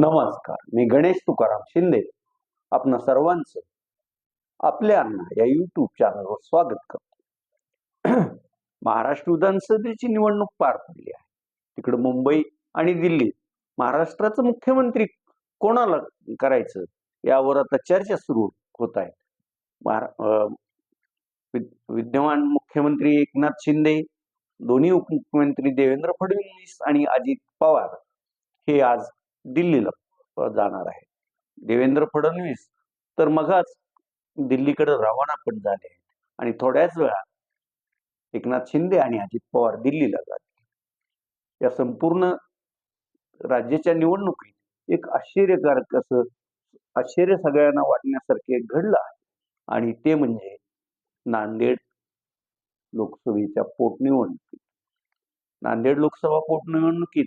नमस्कार. मी गणेश तुकाराम शिंदे. आपणा सर्वांचं आपल्या अण्णा या युट्यूब चॅनलवर स्वागत करतो. महाराष्ट्र विधानसभेची निवडणूक पार पडली आहे. तिकडे मुंबई आणि दिल्ली महाराष्ट्राचं मुख्यमंत्री कोणाला करायचं यावर आता चर्चा सुरू होत आहे. महारा- अं, विद्यमान मुख्यमंत्री एकनाथ शिंदे दोन्ही उपमुख्यमंत्री देवेंद्र फडणवीस आणि अजित पवार हे आज दिल्लीला जाणार आहे. देवेंद्र फडणवीस तर मगाच दिल्लीकडे रवाना पण झाले आहेत. आणि थोड्याच वेळात एकनाथ शिंदे आणि अजित पवार दिल्लीला जातील. या संपूर्ण राज्याच्या निवडणुकीत एक आश्चर्यकारक असं आश्चर्य सगळ्यांना वाटण्यासारखे घडलं आहे. आणि ते म्हणजे नांदेड लोकसभेच्या पोटनिवडणुकीत. नांदेड लोकसभा पोटनिवडणुकीत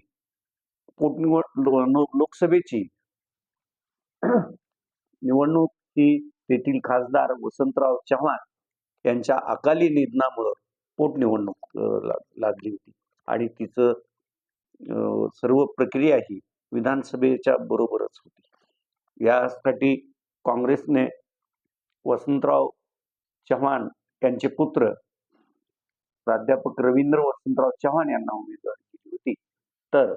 पोटनिवड लोकसभेची निवडणूक ही तेथील खासदार वसंतराव चव्हाण यांच्या अकाली निधनामुळं पोटनिवडणूक लागली होती. आणि तिचं सर्व प्रक्रिया ही विधानसभेच्या बरोबरच होती. यासाठी काँग्रेसने वसंतराव चव्हाण यांचे पुत्र प्राध्यापक रवींद्र वसंतराव चव्हाण यांना उमेदवारी दिली होती. तर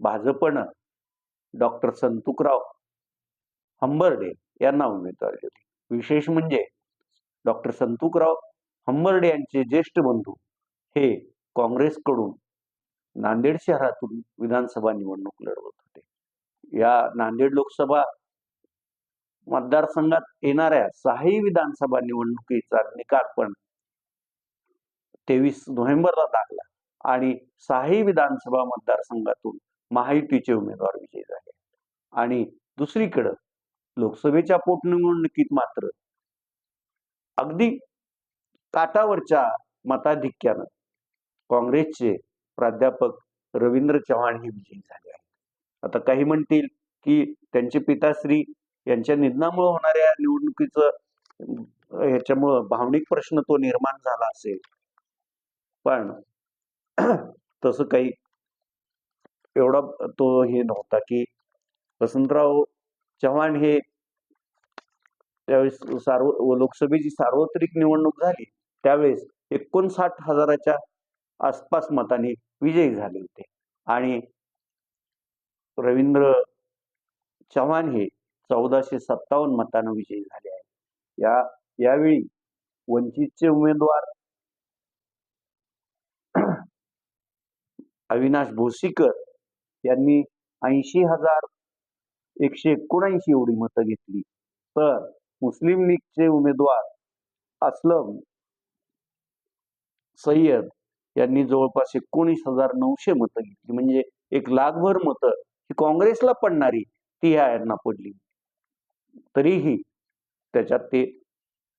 भाजपनं डॉक्टर संतुकराव हंबर्डे यांना उमेदवारी दिली. विशेष म्हणजे डॉक्टर संतुकराव हंबर्डे यांचे ज्येष्ठ बंधू हे काँग्रेसकडून नांदेड शहरातून विधानसभा निवडणूक लढवत होते. या नांदेड लोकसभा मतदारसंघात येणाऱ्या सहाही विधानसभा निवडणुकीचा निकाल पण तेवीस नोव्हेंबरला लागला आणि सहाही विधानसभा मतदारसंघातून महायुतीचे उमेदवार विजयी झाले. आणि दुसरीकडं लोकसभेच्या पोटनिवडणुकीत मात्र अगदी काटावरच्या मताधिक्यानं काँग्रेसचे प्राध्यापक रवींद्र चव्हाण हे विजयी झाले आहेत. आता काही म्हणतील की त्यांचे पिताश्री यांच्या निधनामुळे होणाऱ्या निवडणुकीचं ह्याच्यामुळं भावनिक प्रश्न तो निर्माण झाला असेल. पण तसं काही एवढा तो हे नव्हता की वसंतराव चव्हाण हे त्यावेळेस सार्व लोकसभेची सार्वत्रिक निवडणूक झाली त्यावेळेस एकोणसाठ हजाराच्या आसपास मताने विजयी झाले होते. आणि रवींद्र चव्हाण हे चौदाशे सत्तावन्न मतानं विजयी झाले आहे या यावेळी वंचितचे उमेदवार अविनाश भोसीकर यांनी ऐंशी हजार एकशे एकोणऐंशी एवढी मतं घेतली. तर मुस्लिम लीगचे उमेदवार असलम सय्यद यांनी जवळपास एकोणीस हजार नऊशे मतं घेतली. म्हणजे एक लाखभर मतं ही काँग्रेसला पडणारी ती ह्या यांना पडली. तरीही त्याच्यात ते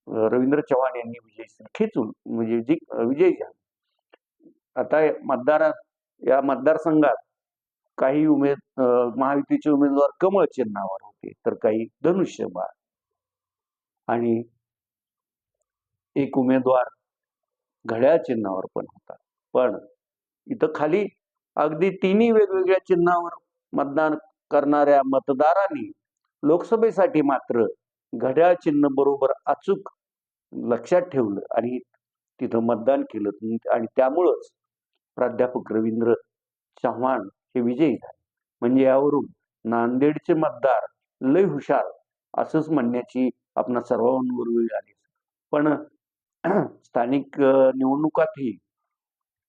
रवींद्र चव्हाण यांनी विजय खेचून म्हणजे जी विजयी आता मतदार या मतदारसंघात काही उमेद महायुतीचे उमेदवार कमळ चिन्हावर होते तर काही धनुष्यबाण. आणि एक उमेदवार घड्याळ चिन्हावर पण होता. पण इथं खाली अगदी तिन्ही वेगवेगळ्या चिन्हावर मतदान करणाऱ्या मतदारांनी लोकसभेसाठी मात्र घड्याळ चिन्ह बरोबर अचूक लक्षात ठेवलं आणि तिथं मतदान केलं. आणि त्यामुळंच प्राध्यापक रवींद्र चव्हाण हे विजयी झाले. म्हणजे यावरून नांदेडचे मतदार लय हुशार असंच म्हणण्याची आपणा सर्वांवर वेळ आली. पण स्थानिक निवडणुकातही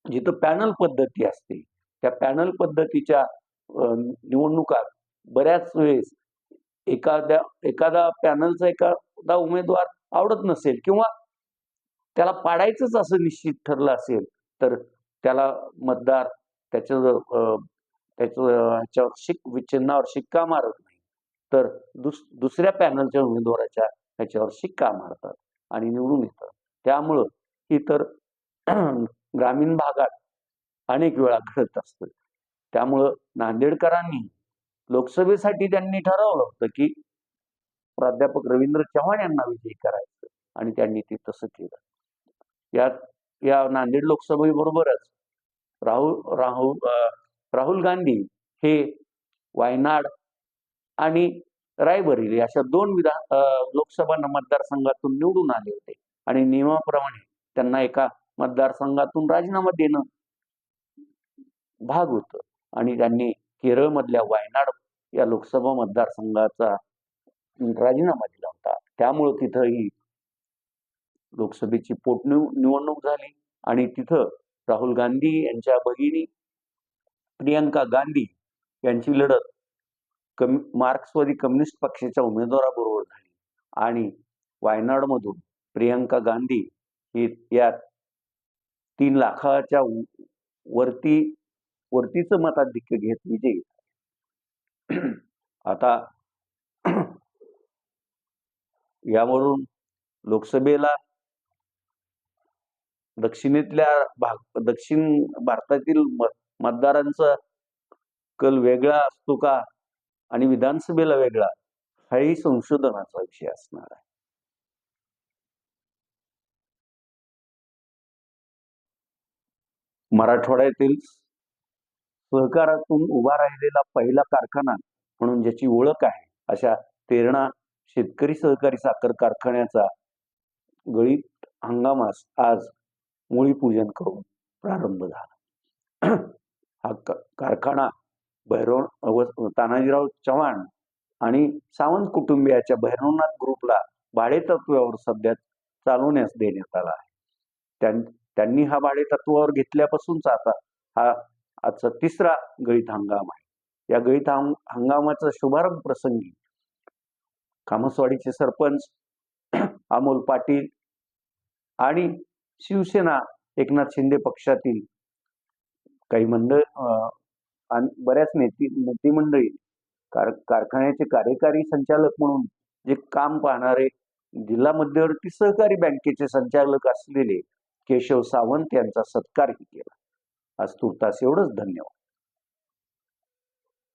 जिथं पॅनल पद्धती असते त्या पॅनल पद्धतीच्या निवडणुकात बऱ्याच वेळेस एखाद्या एखादा पॅनलचा एखादा उमेदवार आवडत नसेल किंवा त्याला पाडायचंच असं निश्चित ठरलं असेल तर त्याला मतदार त्याचं त्याचं ह्याच्यावर शिक चिन्हावर शिक्का मारत नाही. तर दुस दुसऱ्या पॅनलच्या उमेदवाराच्या ह्याच्यावर शिक्का मारतात आणि निवडून येतात. त्यामुळं ही तर ग्रामीण भागात अनेक वेळा घडत असतं. त्यामुळं नांदेडकरांनी लोकसभेसाठी त्यांनी ठरवलं होतं की प्राध्यापक रवींद्र चव्हाण यांना विजयी करायचं आणि त्यांनी ते तसं केलं. यात या नांदेड लोकसभेबरोबरच राहुल राहुल राहुल गांधी हे वायनाड आणि रायबरेली अशा दोन विधान लोकसभा मतदारसंघातून निवडून आले होते. आणि नियमाप्रमाणे त्यांना एका मतदारसंघातून राजीनामा देणं भाग होत. आणि त्यांनी केरळमधल्या वायनाड या लोकसभा मतदारसंघाचा राजीनामा दिला होता. त्यामुळं तिथंही लोकसभेची पोटनिव निवडणूक झाली. आणि तिथं राहुल गांधी यांच्या भगिनी प्रियंका गांधी यांची लढत कम मार्क्सवादी कम्युनिस्ट पक्षाच्या उमेदवाराबरोबर झाली. आणि वायनाडमधून प्रियंका गांधी ही या तीन लाखाच्या वरती वरतीचं मताधिक्य घेत विजयी आता यावरून लोकसभेला दक्षिणेतल्या भाग दक्षिण भारतातील म- मतदारांचा कल वेगळा असतो का? आणि विधानसभेला वेगळा? हाही संशोधनाचा विषय असणार आहे. मराठवाड्यातील सहकारातून उभा राहिलेला पहिला कारखाना म्हणून ज्याची ओळख आहे अशा तेरणा शेतकरी सहकारी साखर कारखान्याचा गळीत हंगामास आज मुळी पूजन करून प्रारंभ झाला. हा क- कारखाना भैरव तानाजीराव चव्हाण आणि सावंत कुटुंबियाच्या भैरवनाथ ग्रुपला भाडेतत्वावर सध्या चालवण्यास देण्यात आला आहे. त्यां- त्यांनी हा भाडेतत्वावर घेतल्यापासूनचा आता हा आजचा तिसरा गळीत हंगाम आहे. या गळीत हंगामाचा शुभारंभ प्रसंगी कामसवाडीचे सरपंच अमोल पाटील आणि शिवसेना एकनाथ शिंदे पक्षातील काही मंडळ आणि बऱ्याच नेते नेते मंडळी कार कारखान्याचे कार्यकारी संचालक म्हणून जे काम पाहणारे जिल्हा मध्यवर्ती सहकारी बँकेचे संचालक असलेले केशव सावंत यांचा सत्कारही केला. आज तुर्तास एवढंच. धन्यवाद.